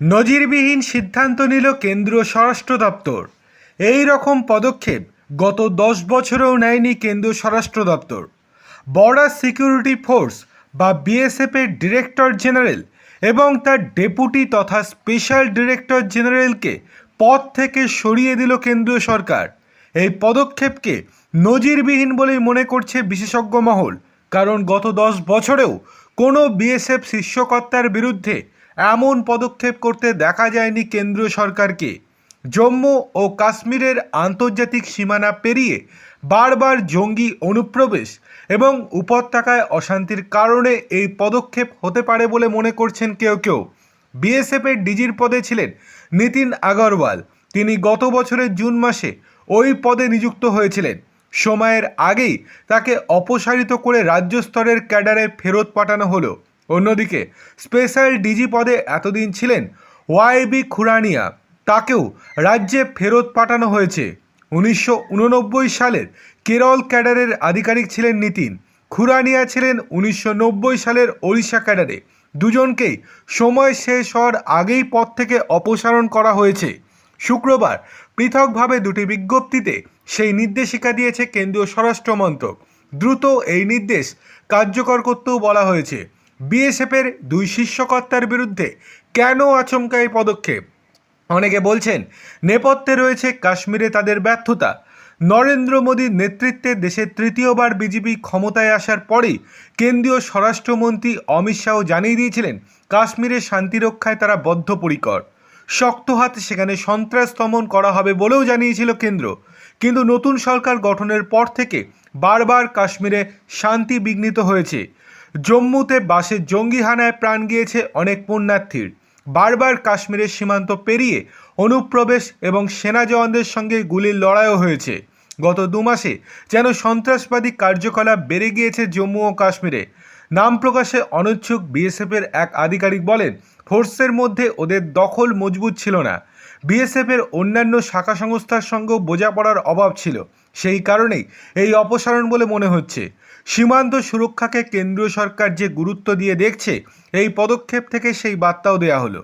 নজিরবিহীন সিদ্ধান্ত নিল কেন্দ্রীয় স্বরাষ্ট্র দপ্তর। এই রকম পদক্ষেপ গত দশ বছরেও নেয়নি কেন্দ্রীয় স্বরাষ্ট্র দপ্তর। বর্ডার সিকিউরিটি ফোর্স বা বিএসএফের ডিরেক্টর জেনারেল এবং তার ডেপুটি তথা স্পেশাল ডিরেক্টর জেনারেলকে পদ থেকে সরিয়ে দিল কেন্দ্রীয় সরকার। এই পদক্ষেপকে নজিরবিহীন বলেই মনে করছে বিশেষজ্ঞ মহল, কারণ গত দশ বছরেও কোনো বিএসএফ শীর্ষকর্তার বিরুদ্ধে এমন পদক্ষেপ করতে দেখা যায়নি কেন্দ্রীয় সরকারকে। জম্মু ও কাশ্মীরের আন্তর্জাতিক সীমানা পেরিয়ে বারবার জঙ্গি অনুপ্রবেশ এবং উপত্যকায় অশান্তির কারণে এই পদক্ষেপ হতে পারে বলে মনে করছেন কেউ কেউ। বিএসএফের ডিজির পদে ছিলেন নিতিন আগরওয়াল। তিনি গত বছরের জুন মাসে ওই পদে নিযুক্ত হয়েছিলেন। সময়ের আগেই তাকে অপসারিত করে রাজ্য স্তরের ক্যাডারে ফেরত পাঠানো হলো। অন্যদিকে, স্পেশাল ডিজি পদে এতদিন ছিলেন ওয়াইবি খুরানিয়া। তাকেও রাজ্যে ফেরত পাঠানো হয়েছে। উনিশশো উননব্বই সালের কেরল ক্যাডারের আধিকারিক ছিলেন নিতিন। খুরানিয়া ছিলেন উনিশশো নব্বই সালের ওড়িশা ক্যাডারে। দুজনকেই সময় শেষ হওয়ার আগেই পদ থেকে অপসারণ করা হয়েছে। শুক্রবার পৃথকভাবে দুটি বিজ্ঞপ্তিতে সেই নির্দেশিকা দিয়েছে কেন্দ্রীয় স্বরাষ্ট্র মন্ত্রক দ্রুত এই নির্দেশ কার্যকর করতেও বলা হয়েছে। বিএসএফের দুই শীর্ষকর্তার বিরুদ্ধে কেন আচমকা এই পদক্ষেপ? অনেকে বলছেন, নেপথ্যে রয়েছে কাশ্মীরে তাদের ব্যর্থতা। নরেন্দ্র মোদীর নেতৃত্বে দেশের তৃতীয়বার বিজেপি ক্ষমতায় আসার পরেই কেন্দ্রীয় স্বরাষ্ট্রমন্ত্রী অমিত শাহ জানিয়ে দিয়েছিলেন কাশ্মীরের শান্তি রক্ষায় তারা বদ্ধপরিকর। শক্ত হাতে সেখানে সন্ত্রাস দমন করা হবে বলেও জানিয়েছিল কেন্দ্র। কিন্তু নতুন সরকার গঠনের পর থেকে বারবার কাশ্মীরে শান্তি বিঘ্নিত হয়েছে। জম্মুতে বাসে জঙ্গি হানায় প্রাণ গিয়েছে অনেক পুণ্যার্থীর। বারবার কাশ্মীরের সীমান্ত পেরিয়ে অনুপ্রবেশ এবং সেনা জওয়ানদের সঙ্গে গুলির লড়াইও হয়েছে। গত দু মাসে যেন সন্ত্রাসবাদী কার্যকলাপ বেড়ে গিয়েছে জম্মু ও কাশ্মীরে। নাম প্রকাশে অনিচ্ছুক বিএসএফের এক আধিকারিক বলেন, ফোর্সের মধ্যে ওদের দখল মজবুত ছিল না। বিএসএফের অন্যান্য শাখা সংস্থার সঙ্গেও বোঝাপড়ার অভাব ছিল। সেই কারণেই এই অপসারণ বলে মনে হচ্ছে। সীমান্ত সুরক্ষাকে কেন্দ্রীয় সরকার যে গুরুত্ব দিয়ে দেখছে, এই পদক্ষেপ থেকে সেই বার্তাও দেয়া হলো।